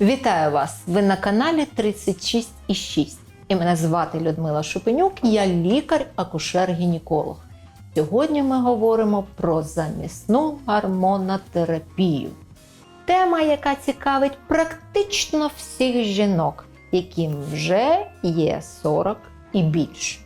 Вітаю вас! Ви на каналі 36,6 і мене звати Людмила Шупенюк, я лікар-акушер-гінеколог. Сьогодні ми говоримо про замісну гормонотерапію. Тема, яка цікавить практично всіх жінок, яким вже є 40 і більше.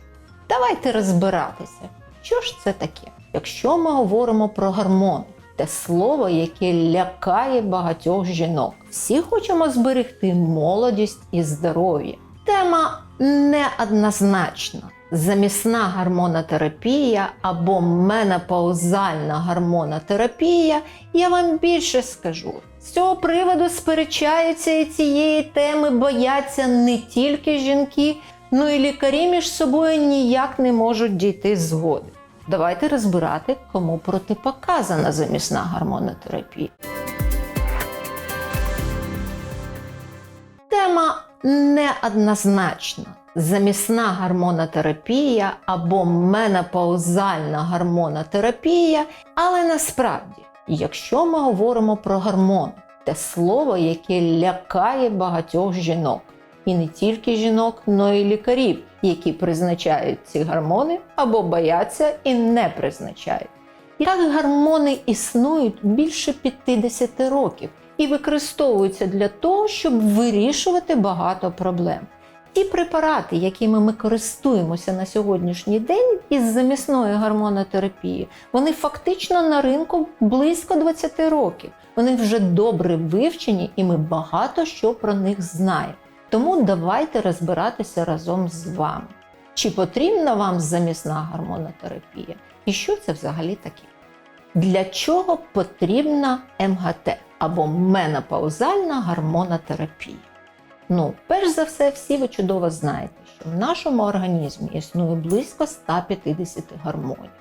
Давайте розбиратися, що ж це таке. Якщо ми говоримо про гормони, те слово, яке лякає багатьох жінок. Всі хочемо зберегти молодість і здоров'я. Тема неоднозначна. Замісна гормонотерапія або менопаузальна гормонотерапія, я вам більше скажу. З цього приводу сперечаються і цієї теми бояться не тільки жінки, ну і лікарі між собою ніяк не можуть дійти згоди. Давайте розбирати, кому протипоказана замісна гормонотерапія. Тема неоднозначна. Замісна гормонотерапія або менопаузальна гормонотерапія, але насправді, якщо ми говоримо про гормони, те слово, яке лякає багатьох жінок, і не тільки жінок, але й лікарів, які призначають ці гормони або бояться і не призначають. І так гормони існують більше 50 років і використовуються для того, щоб вирішувати багато проблем. Ті препарати, якими ми користуємося на сьогоднішній день із замісної гормонотерапії, вони фактично на ринку близько 20 років. Вони вже добре вивчені, і ми багато що про них знаємо. Тому давайте розбиратися разом з вами. Чи потрібна вам замісна гормонотерапія? І що це взагалі таке? Для чого потрібна МГТ або менопаузальна гормонотерапія? Ну, перш за все, всі ви чудово знаєте, що в нашому організмі існує близько 150 гормонів.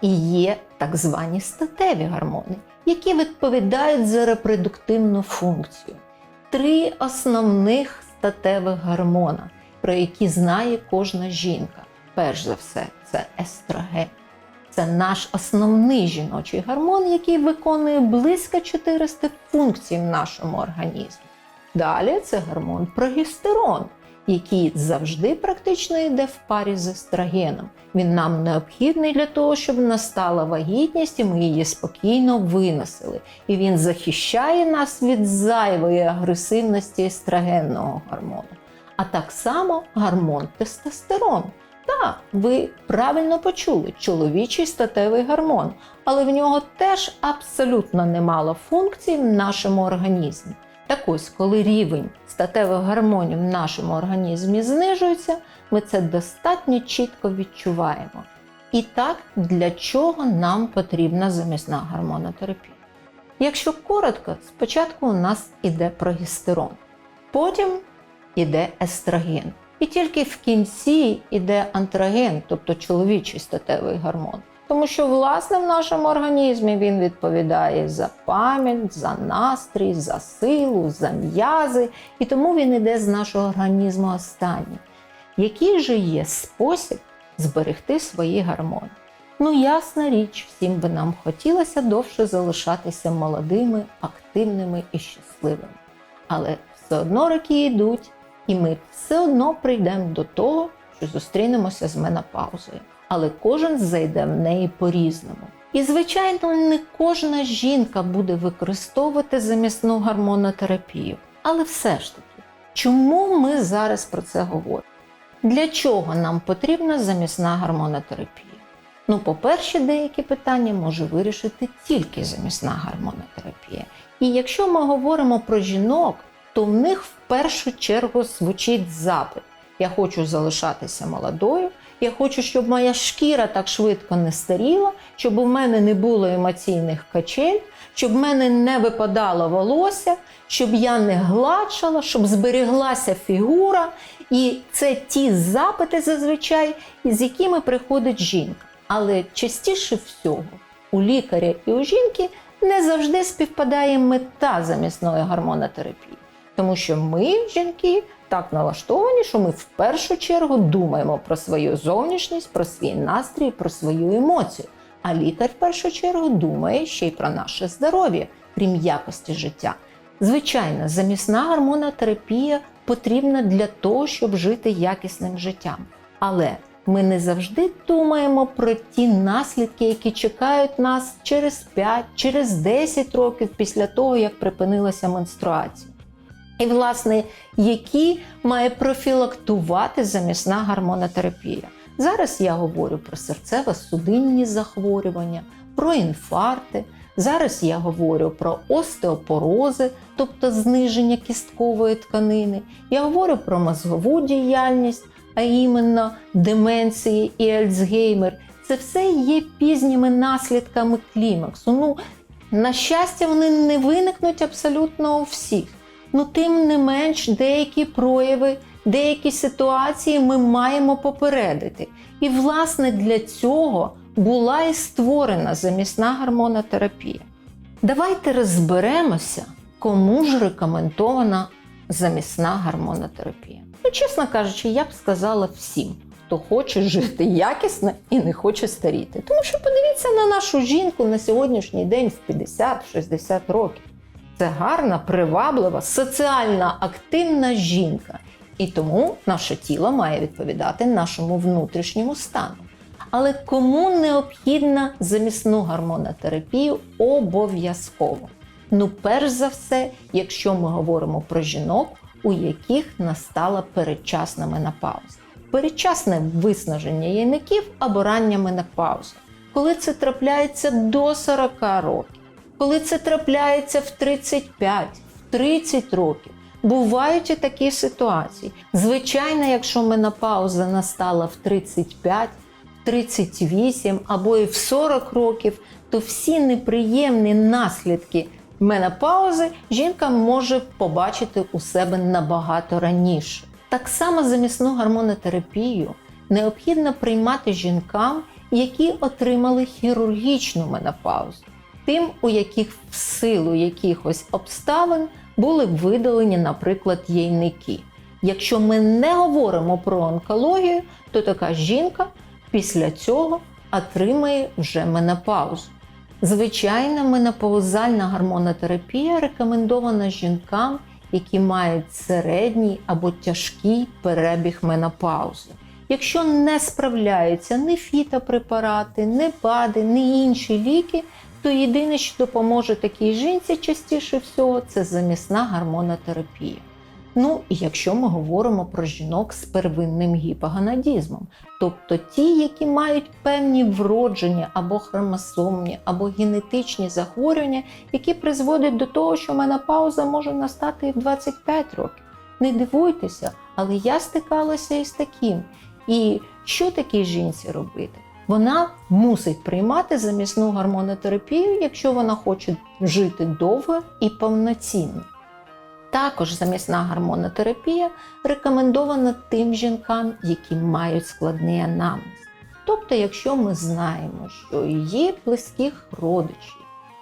І є так звані статеві гормони, які відповідають за репродуктивну функцію. Три основних статевих гормона, про які знає кожна жінка. Перш за все, це естроген. Це наш основний жіночий гормон, який виконує близько 400 функцій в нашому організмі. Далі це гормон прогестерон, який завжди практично йде в парі з естрогеном. Він нам необхідний для того, щоб настала вагітність, і ми її спокійно виносили. І він захищає нас від зайвої агресивності естрогенного гормону. А так само гормон тестостерон. Так, ви правильно почули, чоловічий статевий гормон, але в нього теж абсолютно немало функцій в нашому організмі. Так ось, коли рівень статевих гормонів в нашому організмі знижується, ми це достатньо чітко відчуваємо. І так, для чого нам потрібна замісна гормонотерапія? Якщо коротко, спочатку у нас іде прогестерон, потім іде естроген. І тільки в кінці йде антроген, тобто чоловічий статевий гормон. Тому що, власне, в нашому організмі він відповідає за пам'ять, за настрій, за силу, за м'язи, і тому він іде з нашого організму останній. Який же є спосіб зберегти свої гормони? Ну, ясна річ, всім би нам хотілося довше залишатися молодими, активними і щасливими. Але все одно роки йдуть, і ми все одно прийдемо до того, що зустрінемося з менопаузою але кожен зайде в неї по-різному. І, звичайно, не кожна жінка буде використовувати замісну гормонотерапію. Але все ж таки, чому ми зараз про це говоримо? Для чого нам потрібна замісна гормонотерапія? Ну, по-перше, деякі питання може вирішити тільки замісна гормонотерапія. І якщо ми говоримо про жінок, то в них в першу чергу звучить запит: я хочу залишатися молодою. Я хочу, щоб моя шкіра так швидко не старіла, щоб у мене не було емоційних качель, щоб в мене не випадало волосся, щоб я не гладшала, щоб зберіглася фігура. І це ті запити зазвичай, з якими приходить жінка. Але частіше всього у лікаря і у жінки не завжди співпадає мета замісної гормонотерапії. Тому що ми, жінки, так налаштовані, що ми в першу чергу думаємо про свою зовнішність, про свій настрій, про свою емоцію. А лікар в першу чергу думає ще й про наше здоров'я, крім якості життя. Звичайно, замісна гормонотерапія потрібна для того, щоб жити якісним життям. Але ми не завжди думаємо про ті наслідки, які чекають нас через 5, через 10 років після того, як припинилася менструація. І, власне, які має профілактувати замісна гормонотерапія. Зараз я говорю про серцево-судинні захворювання, про інфаркти. Зараз я говорю про остеопорози, тобто зниження кісткової тканини. Я говорю про мозгову діяльність, а іменно деменції і Альцгеймер. Це все є пізніми наслідками клімаксу. Ну, на щастя, вони не виникнуть абсолютно у всіх. Ну, тим не менш, деякі прояви, деякі ситуації ми маємо попередити. І, власне, для цього була і створена замісна гормонотерапія. Давайте розберемося, кому ж рекомендована замісна гормонотерапія. Ну, чесно кажучи, я б сказала всім, хто хоче жити якісно і не хоче старіти. Тому що подивіться на нашу жінку на сьогоднішній день в 50-60 років. Це гарна, приваблива, соціально активна жінка. І тому наше тіло має відповідати нашому внутрішньому стану. Але кому необхідна замісну гормонотерапію обов'язково? Ну, перш за все, якщо ми говоримо про жінок, у яких настала передчасна менопауза. Передчасне виснаження яйників або рання менопауза. Коли це трапляється до 40 років, коли це трапляється в 35, в 30 років. Бувають і такі ситуації. Звичайно, якщо менопауза настала в 35, в 38 або і в 40 років, то всі неприємні наслідки менопаузи жінка може побачити у себе набагато раніше. Так само замісну гормонотерапію необхідно приймати жінкам, які отримали хірургічну менопаузу, тим, у яких в силу якихось обставин були видалені, наприклад, яйники. Якщо ми не говоримо про онкологію, то така жінка після цього отримає вже менопаузу. Звичайна менопаузальна гормонотерапія рекомендована жінкам, які мають середній або тяжкий перебіг менопаузи. Якщо не справляються ні фітопрепарати, ні БАДи, ні інші ліки, то єдине, що допоможе такій жінці частіше всього, це замісна гормонотерапія. Ну і якщо ми говоримо про жінок з первинним гіпоганадізмом, тобто ті, які мають певні вродження або хромосомні, або генетичні захворювання, які призводять до того, що менопауза може настати в 25 років. Не дивуйтеся, але я стикалася із таким. І що такій жінці робити? Вона мусить приймати замісну гормонотерапію, якщо вона хоче жити довго і повноцінно. Також замісна гормонотерапія рекомендована тим жінкам, які мають складний анамнез. Тобто, якщо ми знаємо, що її близьких родичів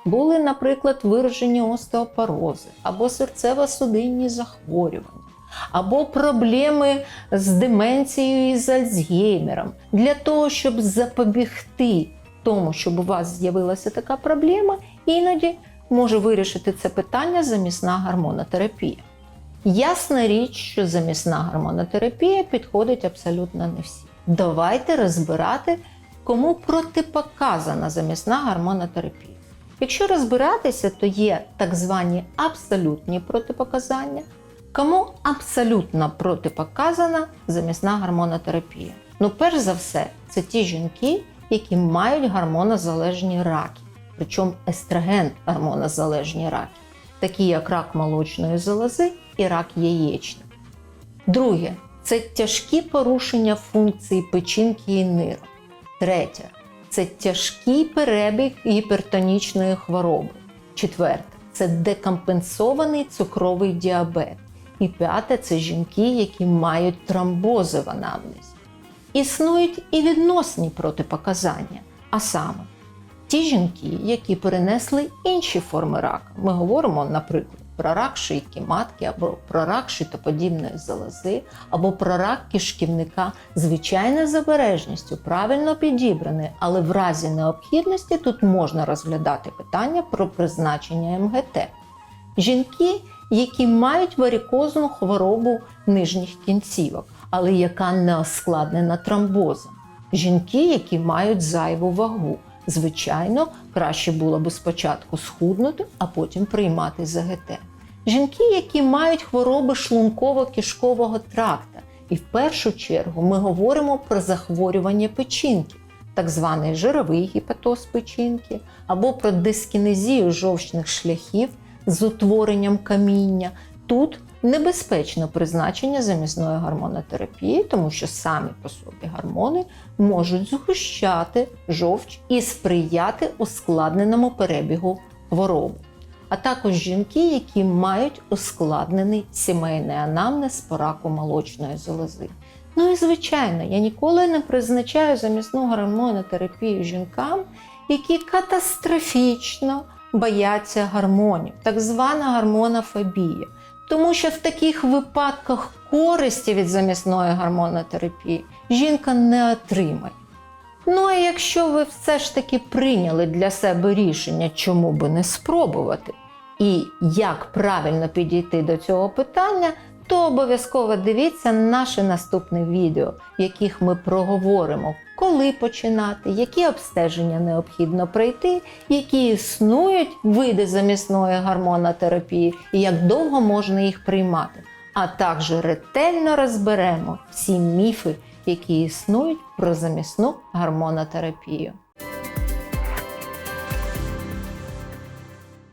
були, наприклад, виражені остеопорози або серцево-судинні захворювання, або проблеми з деменцією і з Альцгеймером, для того, щоб запобігти тому, щоб у вас з'явилася така проблема, іноді може вирішити це питання замісна гормонотерапія. Ясна річ, що замісна гормонотерапія підходить абсолютно не всі. Давайте розбирати, кому протипоказана замісна гормонотерапія. Якщо розбиратися, то є так звані абсолютні протипоказання, кому абсолютно протипоказана замісна гормонотерапія. Ну, перш за все, це ті жінки, які мають гормонозалежні раки причому естроген гормонозалежні раки, такі як рак молочної залози і рак яєчник. Друге це тяжкі порушення функції печінки і нирок. Третє це тяжкий перебіг гіпертонічної хвороби. Четверте це декомпенсований цукровий діабет. І п'яте це жінки, які мають тромбози в анамнезі. Існують і відносні протипоказання, а саме ті жінки, які перенесли інші форми рака. Ми говоримо, наприклад, про рак шийки матки, або про рак шитоподібної залози, або про рак кишківника, звичайно, з правильно підібраний, але в разі необхідності тут можна розглядати питання про призначення МГТ. жінки, які мають варікозну хворобу нижніх кінцівок, але яка не оскладнена тромбозом. Жінки, які мають зайву вагу. Звичайно, краще було би спочатку схуднути, а потім приймати ЗГТ. Жінки, які мають хвороби шлунково-кишкового тракта. І в першу чергу ми говоримо про захворювання печінки, так званий жировий гепатоз печінки, або про дискінезію жовчних шляхів з утворенням каміння. Тут небезпечно призначення замісної гормонотерапії, тому що самі по собі гормони можуть згущати жовч і сприяти ускладненому перебігу хвороби. А також жінки, які мають ускладнений сімейний анамнез по раку молочної залози. Ну і звичайно, я ніколи не призначаю замісну гормонотерапію жінкам, які катастрофічно бояться гормонів, так звана гормонофобія. Тому що в таких випадках користі від замісної гормонотерапії жінка не отримає. Ну а якщо ви все ж таки прийняли для себе рішення, чому би не спробувати, і як правильно підійти до цього питання, то обов'язково дивіться наше наступне відео, в яких ми проговоримо, коли починати, які обстеження необхідно пройти, які існують види замісної гормонотерапії і як довго можна їх приймати. А також ретельно розберемо всі міфи, які існують про замісну гормонотерапію.